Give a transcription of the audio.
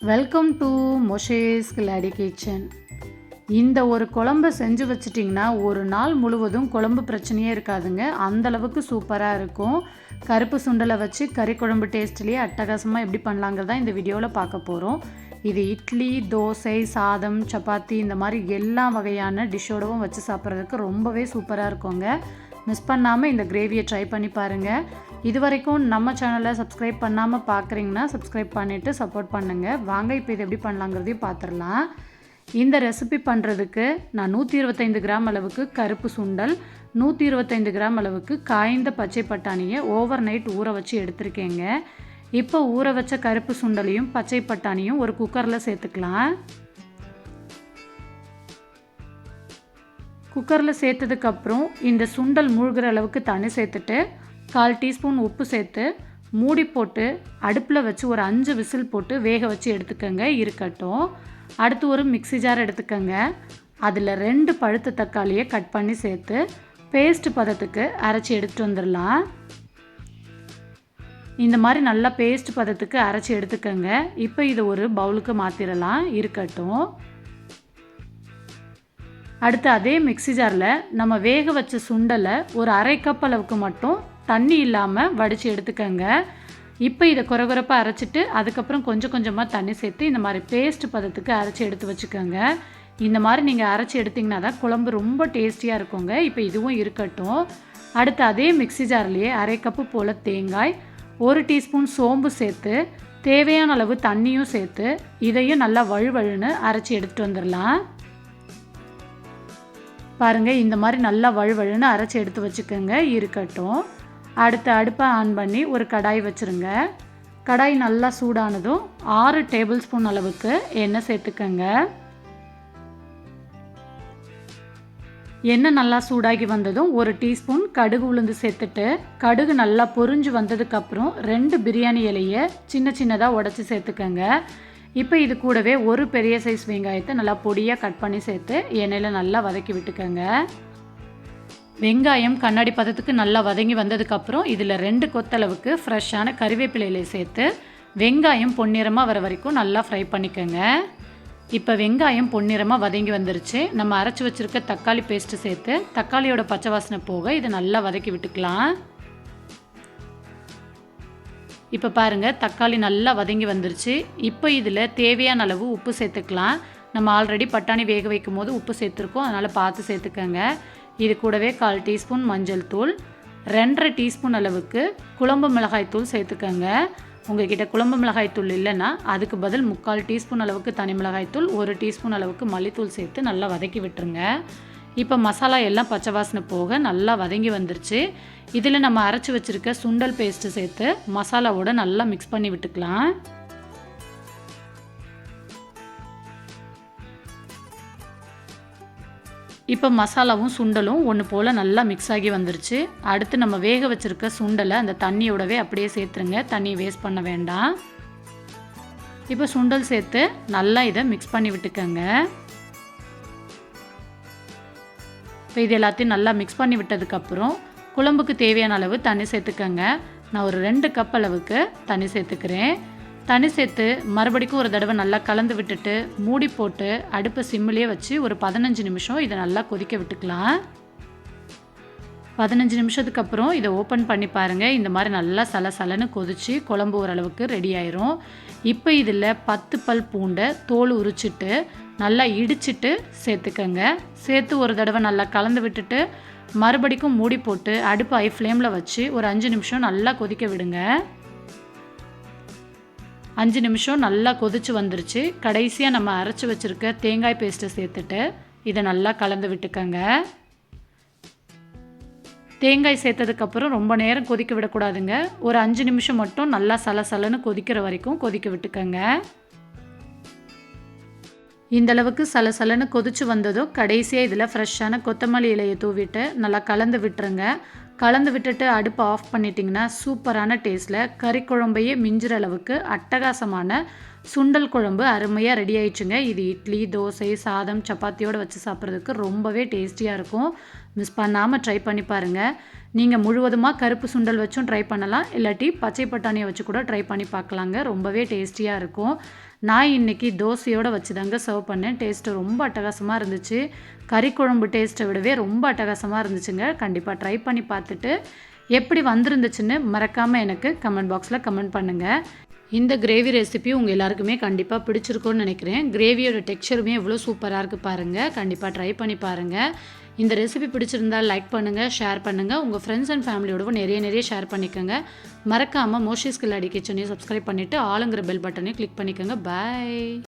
Welcome to Moses Gladi kitchen இந்த ஒரு குழம்பை செஞ்சு வச்சிட்டிங்கன்னா ஒரு நாள் முழுவதும் குழம்பு பிரச்சனையே இருக்காதுங்க. அந்த அளவுக்கு சூப்பராக இருக்கும். கருப்பு சுண்டலை வச்சு கறி குழம்பு டேஸ்ட்லேயே அட்டகாசமாக எப்படி பண்ணலாங்கிறத இந்த வீடியோவில் பார்க்க போகிறோம் இது இட்லி தோசை சாதம் சப்பாத்தி இந்த மாதிரி எல்லா வகையான டிஷ்ஷோடவும் வச்சு சாப்பிட்றதுக்கு ரொம்பவே சூப்பராக இருக்குங்க. மிஸ் பண்ணாமல் இந்த கிரேவியை ட்ரை பண்ணி பாருங்கள் இது வரைக்கும் நம்ம சேனலை சப்ஸ்கிரைப் பண்ணாமல் பார்க்குறீங்கன்னா சப்ஸ்கிரைப் பண்ணிவிட்டு சப்போர்ட் பண்ணுங்கள் வாங்க இப்போ இது எப்படி பண்ணலாங்கிறதையும் பார்த்துடலாம் இந்த ரெசிபி பண்ணுறதுக்கு நான் நூற்றி இருபத்தைந்து கிராம் அளவுக்கு கருப்பு சுண்டல் நூற்றி இருபத்தைந்து கிராம் அளவுக்கு காய்ந்த பச்சை பட்டாணியை ஓவர் நைட் ஊற வச்சு எடுத்திருக்கேங்க. இப்போ ஊற வச்ச கருப்பு சுண்டலையும் பச்சை பட்டாணியும் ஒரு குக்கரில் சேர்த்துக்கலாம். குக்கரில் சேர்த்ததுக்கப்புறம் இந்த சுண்டல் மூழ்கிற அளவுக்கு தண்ணி சேர்த்துட்டு கால் டீஸ்பூன் உப்பு சேர்த்து மூடி போட்டு அடுப்பில் வச்சு ஒரு அஞ்சு விசில் போட்டு வேக வச்சு எடுத்துக்கோங்க இருக்கட்டும். அடுத்து ஒரு மிக்ஸி ஜார் எடுத்துக்கோங்க. அதில் ரெண்டு பழுத்த தக்காளியை கட் பண்ணி சேர்த்து பேஸ்ட் பதத்துக்கு அரைச்சி எடுத்துகிட்டு வந்துடலாம். இந்த மாதிரி நல்லா பேஸ்ட் பதத்துக்கு அரைச்சி எடுத்துக்கோங்க. இப்போ இதை ஒரு பவுலுக்கு மாற்றிடலாம் இருக்கட்டும். அடுத்து அதே மிக்ஸி ஜாரில் நம்ம வேக வச்ச சுண்டலை ஒரு அரை கப் அளவுக்கு மட்டும் தண்ணி இல்லாமல் வடித்து எடுத்துக்கோங்க. இப்போ இதை குறகுறப்பாக அரைச்சிட்டு அதுக்கப்புறம் கொஞ்சம் கொஞ்சமாக தண்ணி சேர்த்து இந்த மாதிரி பேஸ்ட் பதத்துக்கு அரைச்சி எடுத்து வச்சுக்கோங்க. இந்த மாதிரி நீங்கள் அரைச்சி எடுத்திங்கன்னா தான் குழம்பு ரொம்ப டேஸ்டியாக இருக்குங்க. இப்போ இதுவும் இருக்கட்டும். அடுத்து அதே மிக்ஸி ஜார்லேயே அரை கப்பு போல் தேங்காய் ஒரு டீஸ்பூன் சோம்பு சேர்த்து தேவையான அளவு தண்ணியும் சேர்த்து இதையும் நல்லா வழுவழுன்னு அரைச்சி எடுத்துகிட்டு வந்துடலாம். பாருங்கள் இந்த மாதிரி நல்லா வழுவழுன்னு அரைச்சி எடுத்து வச்சுக்கோங்க. இருக்கட்டும். அடுத்து அடுப்பை ஆன் பண்ணி ஒரு கடாய் வச்சுருங்க. கடாய் நல்லா சூடானதும் ஆறு டேபிள் ஸ்பூன் அளவுக்கு எண்ணெய் சேர்த்துக்கோங்க. எண்ணெய் நல்லா சூடாகி வந்ததும் ஒரு டீஸ்பூன் கடுகு உளுந்து சேர்த்துட்டு கடுகு நல்லா பொரிஞ்சு வந்ததுக்கப்புறம் ரெண்டு பிரியாணி இலையை சின்ன சின்னதாக உடச்சி சேர்த்துக்கோங்க. இப்போ இது கூடவே ஒரு பெரிய சைஸ் வெங்காயத்தை நல்லா பொடியாக கட் பண்ணி சேர்த்து எண்ணெயில் நல்லா வதக்கி விட்டுக்கோங்க. வெங்காயம் கண்ணாடி பதத்துக்கு நல்லா வதங்கி வந்ததுக்கப்புறம் இதில் ரெண்டு கொத்தளவுக்கு ஃப்ரெஷ்ஷான கறிவேப்பிலையில சேர்த்து வெங்காயம் பொன்னிறமாக வர வரைக்கும் நல்லா ஃப்ரை பண்ணிக்கோங்க. இப்போ வெங்காயம் பொன்னிறமாக வதங்கி வந்துருச்சு. நம்ம அரைச்சி வச்சுருக்க தக்காளி பேஸ்ட்டு சேர்த்து தக்காளியோட பச்சை வாசனை போக இதை நல்லா வதக்கி விட்டுக்கலாம். இப்போ பாருங்கள் தக்காளி நல்லா வதங்கி வந்துருச்சு. இப்போ இதில் தேவையான அளவு உப்பு சேர்த்துக்கலாம். நம்ம ஆல்ரெடி பட்டாணி வேக வைக்கும் போது உப்பு சேர்த்துருக்கோம். அதனால் பார்த்து சேர்த்துக்கோங்க. இது கூடவே கால் டீஸ்பூன் மஞ்சள் தூள் ரெண்டரை டீஸ்பூன் அளவுக்கு குழம்பு மிளகாய் தூள் சேர்த்துக்கோங்க. உங்ககிட்ட குழம்பு மிளகாய் தூள் இல்லைன்னா அதுக்கு பதில் முக்கால் டீஸ்பூன் அளவுக்கு தனி மிளகாய் தூள் ஒரு டீஸ்பூன் அளவுக்கு மல்லித்தூள் சேர்த்து நல்லா வதக்கி விட்டுருங்க. இப்போ மசாலா எல்லாம் பச்சை வாசனை போக நல்லா வதங்கி வந்துருச்சு. இதில் நம்ம அரைச்சி வச்சுருக்க சுண்டல் பேஸ்ட்டு சேர்த்து மசாலாவோட நல்லா மிக்ஸ் பண்ணி விட்டுக்கலாம். இப்போ மசாலாவும் சுண்டலும் ஒன்று போல் நல்லா மிக்ஸ் ஆகி வந்துருச்சு. அடுத்து நம்ம வேக வச்சுருக்க சுண்டலை அந்த தண்ணியோடவே அப்படியே சேர்த்துருங்க. தண்ணியை வேஸ்ட் பண்ண வேண்டாம். இப்போ சுண்டல் சேர்த்து நல்லா இதை மிக்ஸ் பண்ணி விட்டுக்கோங்க. இப்போ இது எல்லாத்தையும் நல்லா மிக்ஸ் பண்ணி விட்டதுக்கப்புறம் குழம்புக்கு தேவையான அளவு தண்ணி சேர்த்துக்கோங்க. நான் ஒரு ரெண்டு கப் அளவுக்கு தண்ணி சேர்த்துக்கிறேன். தனி சேர்த்து மறுபடிக்கும் ஒரு தடவை நல்லா கலந்து விட்டுட்டு மூடி போட்டு அடுப்பை சிம்மிலே வச்சு ஒரு பதினஞ்சு நிமிஷம் இதை நல்லா கொதிக்க விட்டுக்கலாம். பதினஞ்சு நிமிஷத்துக்கு அப்புறம் இதை ஓப்பன் பண்ணி பாருங்கள் இந்த மாதிரி நல்லா சல சலன்னு கொதிச்சு குழம்பு ஓரளவுக்கு ரெடி ஆயிரும். இப்போ இதில் பத்து பல் பூண்டை தோல் உரிச்சிட்டு நல்லா இடிச்சிட்டு சேர்த்துக்கங்க. சேர்த்து ஒரு தடவை நல்லா கலந்து விட்டுட்டு மறுபடிக்கும் மூடி போட்டு அடுப்பு ஐ ஃப்ளேமில் வச்சு ஒரு அஞ்சு நிமிஷம் நல்லா கொதிக்க விடுங்க. அஞ்சு நிமிஷம் நல்லா கொதிச்சு வந்துருச்சு. கடைசியாக நம்ம அரைச்சி வச்சுருக்க தேங்காய் பேஸ்ட்டை சேர்த்துட்டு இதை நல்லா கலந்து விட்டுக்கோங்க. தேங்காய் சேர்த்ததுக்கப்புறம் ரொம்ப நேரம் கொதிக்க விடக்கூடாதுங்க. ஒரு அஞ்சு நிமிஷம் மட்டும் நல்லா சலசலன்னு கொதிக்கிற வரைக்கும் கொதிக்க விட்டுக்கோங்க. இந்த அளவுக்கு சலசலன்னு கொதிச்சு வந்ததும் கடைசியாக இதில் ஃப்ரெஷ்ஷான கொத்தமல்லி இலையை தூவிட்டு நல்லா கலந்து விட்டுருங்க. கலந்து விட்டுட்டு அடுப்பை ஆஃப் பண்ணிட்டிங்கன்னா சூப்பரான டேஸ்ட்டில் கறி குழம்பையே மிஞ்சுற அளவுக்கு அட்டகாசமான சுண்டல் குழம்பு அருமையாக ரெடி ஆயிடுச்சுங்க. இது இட்லி தோசை சாதம் சப்பாத்தியோடு வச்சு சாப்பிட்றதுக்கு ரொம்பவே டேஸ்டியாக இருக்கும். மிஸ் பண்ணாமல் ட்ரை பண்ணி பாருங்கள் நீங்கள் முழுவதுமாக கருப்பு சுண்டல் வச்சும் ட்ரை பண்ணலாம். இல்லாட்டி பச்சை பட்டாணியை வச்சு கூட ட்ரை பண்ணி பார்க்கலாங்க. ரொம்பவே டேஸ்டியாக இருக்கும். நான் இன்றைக்கி தோசையோடு வச்சு தாங்க சர்வ் பண்ணேன். டேஸ்ட்டு ரொம்ப அட்டகாசமாக இருந்துச்சு. கறி குழம்பு டேஸ்ட்டை விடவே ரொம்ப அட்டகாசமாக இருந்துச்சுங்க. கண்டிப்பாக ட்ரை பண்ணி பார்த்துட்டு எப்படி வந்திருந்துச்சுன்னு மறக்காமல் எனக்கு கமெண்ட் பாக்ஸில் கமெண்ட் பண்ணுங்கள் இந்த கிரேவி ரெசிபி உங்கள் எல்லாருக்குமே கண்டிப்பாக பிடிச்சிருக்கும்னு நினைக்கிறேன். கிரேவியோட டெக்ஸ்சருமே எவ்வளோ சூப்பராக இருக்குது பாருங்கள் கண்டிப்பாக ட்ரை பண்ணி பாருங்கள் இந்த ரெசிபி பிடிச்சிருந்தால் லைக் பண்ணுங்கள் ஷேர் பண்ணுங்கள் உங்கள் ஃப்ரெண்ட்ஸ் அண்ட் ஃபேமிலியோடவும் நிறைய நிறைய ஷேர் பண்ணிக்கோங்க. மறக்காமல் மோஷிஸ் கில்லாடி கிச்சனையும் சப்ஸ்கிரைப் பண்ணிவிட்டு ஆளுங்கிற பெல் பட்டனையும் கிளிக் பண்ணிக்கோங்க. பாய்